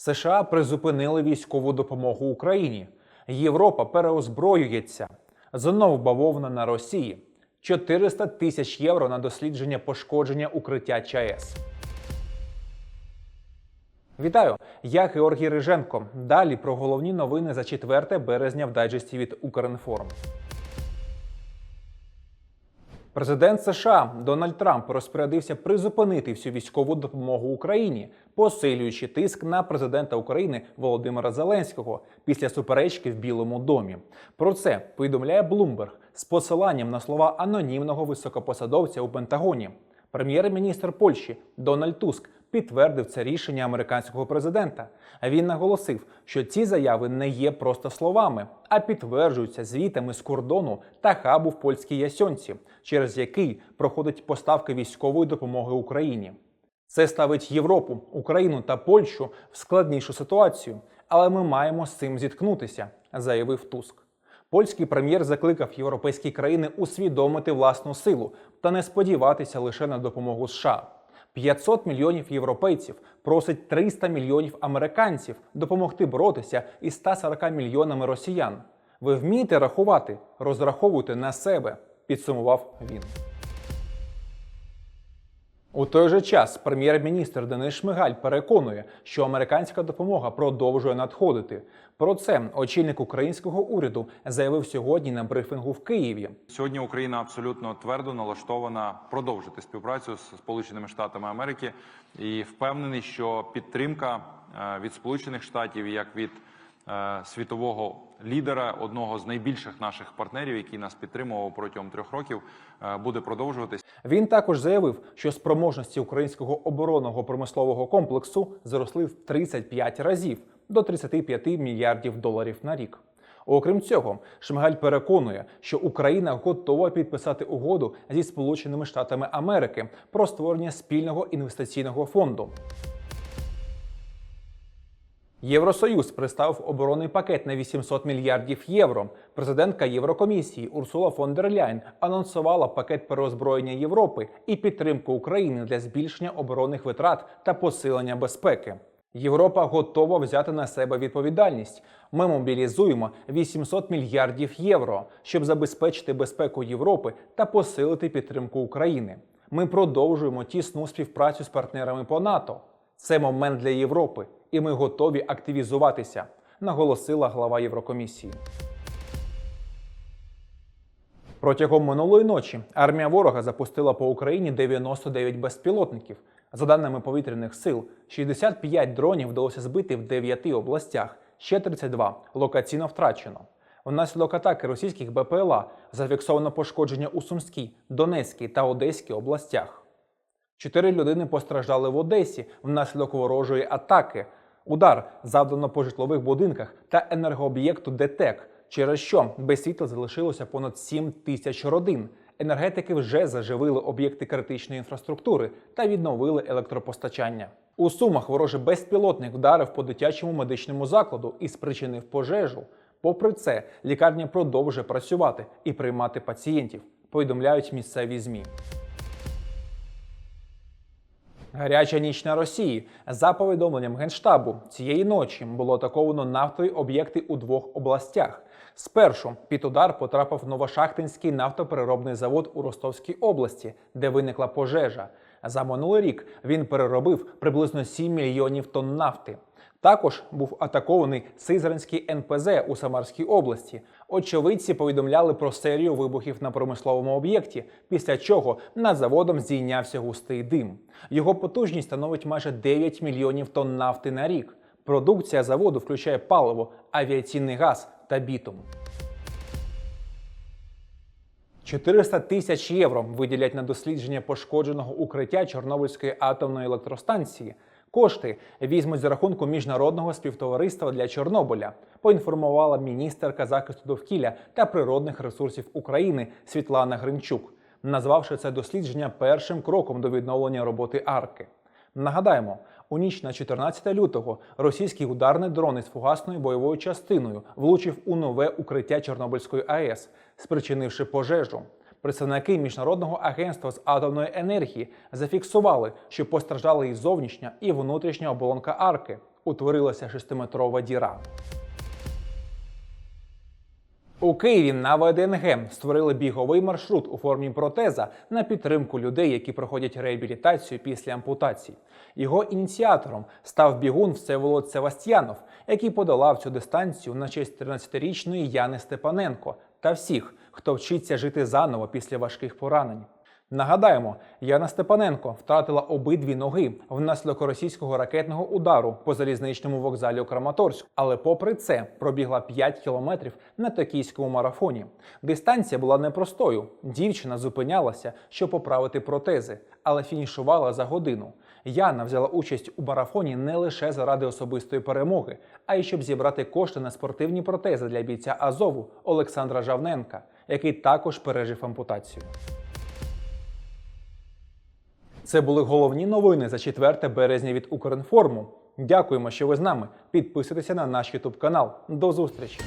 США призупинили військову допомогу Україні. Європа переозброюється. Знову бавовна на Росії. 400 тисяч євро на дослідження пошкодження укриття ЧАЕС. Вітаю! Я Георгій Риженко. Далі про головні новини за 4 березня в дайджесті від Укрінформ. Президент США Дональд Трамп розпорядився призупинити всю військову допомогу Україні, посилюючи тиск на президента України Володимира Зеленського після суперечки в Білому домі. Про це повідомляє Блумберг з посиланням на слова анонімного високопосадовця у Пентагоні. Прем'єр-міністр Польщі Дональд Туск підтвердив це рішення американського президента. Він наголосив, що ці заяви не є просто словами, а підтверджуються звітами з кордону та хабу в польській Ясьонці, через який проходить поставки військової допомоги Україні. Це ставить Європу, Україну та Польщу в складнішу ситуацію, але ми маємо з цим зіткнутися, заявив Туск. Польський прем'єр закликав європейські країни усвідомити власну силу та не сподіватися лише на допомогу США. 500 мільйонів європейців просить 300 мільйонів американців допомогти боротися із 140 мільйонами росіян. Ви вмієте рахувати, розраховуйте на себе, підсумував він. У той же час прем'єр-міністр Денис Шмигаль переконує, що американська допомога продовжує надходити. Про це очільник українського уряду заявив сьогодні на брифінгу в Києві. Сьогодні Україна абсолютно твердо налаштована продовжити співпрацю з Сполученими Штатами Америки і впевнений, що підтримка е, від Сполучених Штатів як від світового лідера, одного з найбільших наших партнерів, який нас підтримував протягом трьох років, е, буде продовжуватись. Він також заявив, що спроможності українського оборонного промислового комплексу зросли в 35 разів до 35 мільярдів доларів на рік. Окрім цього, Шмигаль переконує, що Україна готова підписати угоду зі Сполученими Штатами Америки про створення спільного інвестиційного фонду. Євросоюз представив оборонний пакет на 800 мільярдів євро. Президентка Єврокомісії Урсула фон дер Ляйн анонсувала пакет переозброєння Європи і підтримку України для збільшення оборонних витрат та посилення безпеки. Європа готова взяти на себе відповідальність. Ми мобілізуємо 800 мільярдів євро, щоб забезпечити безпеку Європи та посилити підтримку України. Ми продовжуємо тісну співпрацю з партнерами по НАТО. Це момент для Європи, і ми готові активізуватися, наголосила глава Єврокомісії. Протягом минулої ночі армія ворога запустила по Україні 99 безпілотників. За даними повітряних сил, 65 дронів вдалося збити в 9 областях, ще 32 локаційно втрачено. Внаслідок атаки російських БПЛА зафіксовано пошкодження у Сумській, Донецькій та Одеській областях. Чотири людини постраждали в Одесі внаслідок ворожої атаки. Удар завдано по житлових будинках та енергооб'єкту ДТЕК, через що без світла залишилося понад 7 тисяч родин. Енергетики вже заживили об'єкти критичної інфраструктури та відновили електропостачання. У Сумах ворожий безпілотник вдарив по дитячому медичному закладу і спричинив пожежу. Попри це, лікарня продовжує працювати і приймати пацієнтів, повідомляють місцеві змі. Гаряча ніч на Росії. За повідомленням Генштабу, цієї ночі було атаковано нафтові об'єкти у двох областях. Спершу під удар потрапив Новошахтинський нафтопереробний завод у Ростовській області, де виникла пожежа. За минулий рік він переробив приблизно 7 мільйонів тонн нафти. Також був атакований Сизранський НПЗ у Самарській області. Очевидці повідомляли про серію вибухів на промисловому об'єкті, після чого над заводом здійнявся густий дим. Його потужність становить майже 9 мільйонів тонн нафти на рік. Продукція заводу включає паливо, авіаційний газ та бітум. 400 тисяч євро виділять на дослідження пошкодженого укриття Чорнобильської атомної електростанції. Кошти візьмуть з рахунку міжнародного співтовариства для Чорнобиля, поінформувала міністерка захисту довкілля та природних ресурсів України Світлана Гринчук, назвавши це дослідження першим кроком до відновлення роботи арки. Нагадаємо, у ніч на 14 лютого російський ударний дрон із фугасною бойовою частиною влучив у нове укриття Чорнобильської АЕС, спричинивши пожежу. Представники міжнародного агентства з атомної енергії зафіксували, що постраждали і зовнішня, і внутрішня оболонка арки. Утворилася шестиметрова діра. У Києві на ВДНГ створили біговий маршрут у формі протеза на підтримку людей, які проходять реабілітацію після ампутацій. Його ініціатором став бігун Всеволод Севастьянов, який подолав цю дистанцію на честь 13-річної Яни Степаненко та всіх, хто вчиться жити заново після важких поранень. Нагадаємо, Яна Степаненко втратила обидві ноги внаслідок російського ракетного удару по залізничному вокзалі у Краматорську, але попри це пробігла 5 кілометрів на токійському марафоні. Дистанція була непростою. Дівчина зупинялася, щоб поправити протези, але фінішувала за годину. Яна взяла участь у марафоні не лише заради особистої перемоги, а й щоб зібрати кошти на спортивні протези для бійця Азову Олександра Жавненка, який також пережив ампутацію. Це були головні новини за 4 березня від Укрінформу. Дякуємо, що ви з нами. Підписуйтеся на наш Ютуб канал. До зустрічі!